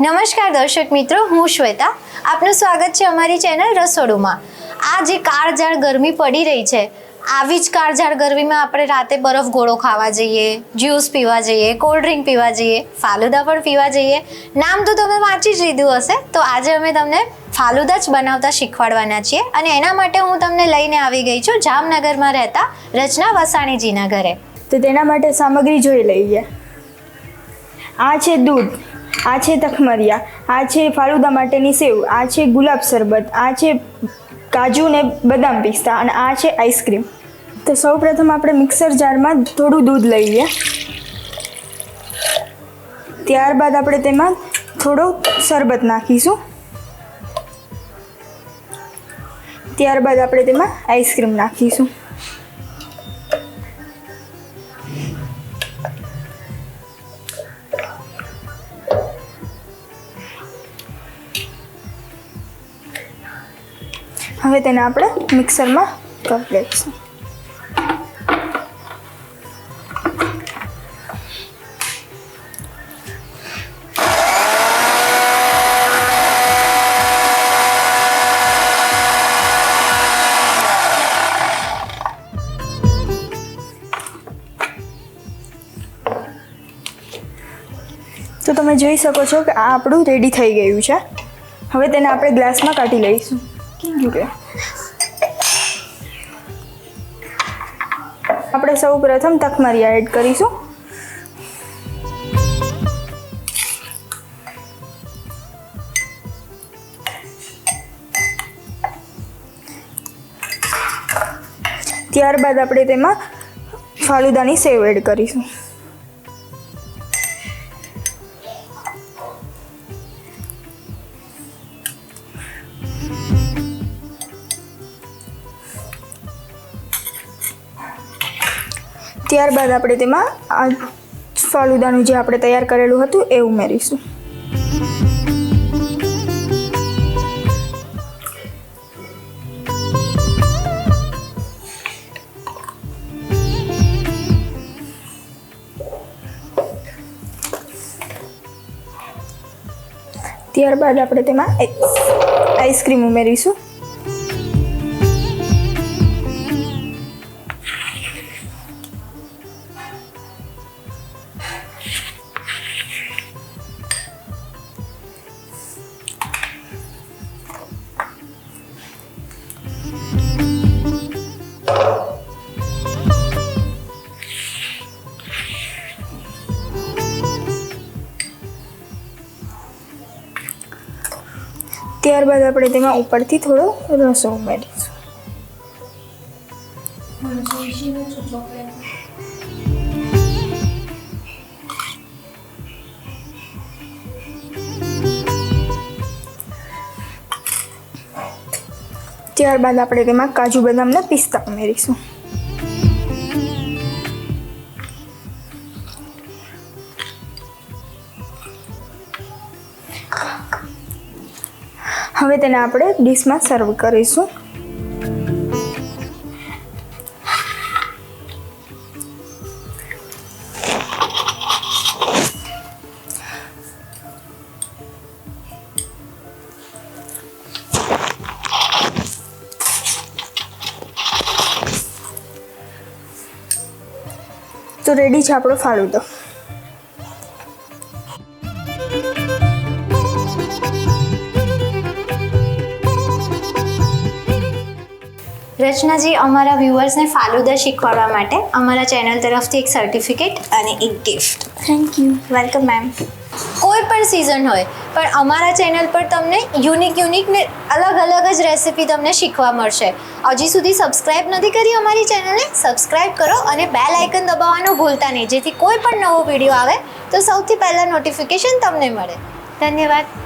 નમસ્કાર દર્શક મિત્રો, હું શ્વેતા. આપનું સ્વાગત છે અમારી ચેનલ રસોડુમાં. આ જે કાળઝાળ ગરમી પડી રહી છે. આવી જ કાળઝાળ ગરમીમાં આપણે રાતે બરફ ગોળો ખાવા જઈએ, જ્યુસ પીવા જઈએ, કોલ્ડ ડ્રિંક પીવા જઈએ, ફાલુદા પણ પીવા જઈએ. નામ તો તમે વાંચી જ લીધું હશે, તો આજે અમે તમને ફાલુદા જ બનાવતા શીખવાડવાના છીએ. અને એના માટે હું તમને લઈને આવી ગઈ છું જામનગરમાં રહેતા રચના વસાણીજીના ઘરે. તો તેના માટે સામગ્રી જોઈ લઈએ. આ છે દૂધ. આ છે તખમરિયા, આ છે ફાલુદા માટેની સેવ, આ છે ગુલાબ શરબત, આ છે કાજુ ને બદામ પિસ્તા અને આ છે આઈસ્ક્રીમ. તો સૌપ્રથમ આપણે મિક્સર જારમાં થોડું દૂધ લઈએ. ત્યારબાદ આપણે તેમાં થોડો શરબત નાખીશું. ત્યારબાદ આપણે તેમાં આઈસ્ક્રીમ નાખીશું. હવે તેને આપણે મિક્સરમાં કરી દઈશું. તો તમે જોઈ શકો છો કે આ આપણું રેડી થઈ ગયું છે. હવે તેને આપણે ગ્લાસમાં કાઢી લઈશું. કે આપણે સૌ પ્રથમ તકમરિયા એડ કરીશું. ત્યારબાદ આપણે તેમાં ફાલુદાની સેવ એડ કરીશું. ત્યારબાદ આપણે તેમાં આ ફાલુદાનું જે આપણે તૈયાર કરેલું હતું એ ઉમેરીશું. ત્યારબાદ આપણે તેમાં આઈસ્ક્રીમ ઉમેરીશું. ત્યારબાદ આપણે તેમાં ઉપરથી થોડો રસો ઉમેરીશું. ત્યારબાદ આપણે તેમાં કાજુ બદામના પિસ્તા ઉમેરીશું. હવે તેને આપણે ડીશમાં સર્વ કરીશું. તો રેડી છે આપણો ફાલુદો રચનાજી અમારા વ્યુઅર્સને ફાલુદા શીખવાડવા માટે અમારા ચેનલ તરફથી એક સર્ટિફિકેટ અને એક gift thank you welcome ma'am કોઈ પણ સિઝન હોય પણ અમારા ચેનલ પર તમને યુનિક યુનિક ને અલગ અલગ જ રેસિપી તમને શીખવા મળશે. હજી સુધી સબસ્ક્રાઇબ નથી કરી અમારી ચેનલને સબસ્ક્રાઇબ કરો અને બેલ આઇકન દબાવવાનું ભૂલતા નહીં. જેથી કોઈ પણ નવો વીડિયો આવે તો સૌથી પહેલાં નોટિફિકેશન તમને મળે. ધન્યવાદ.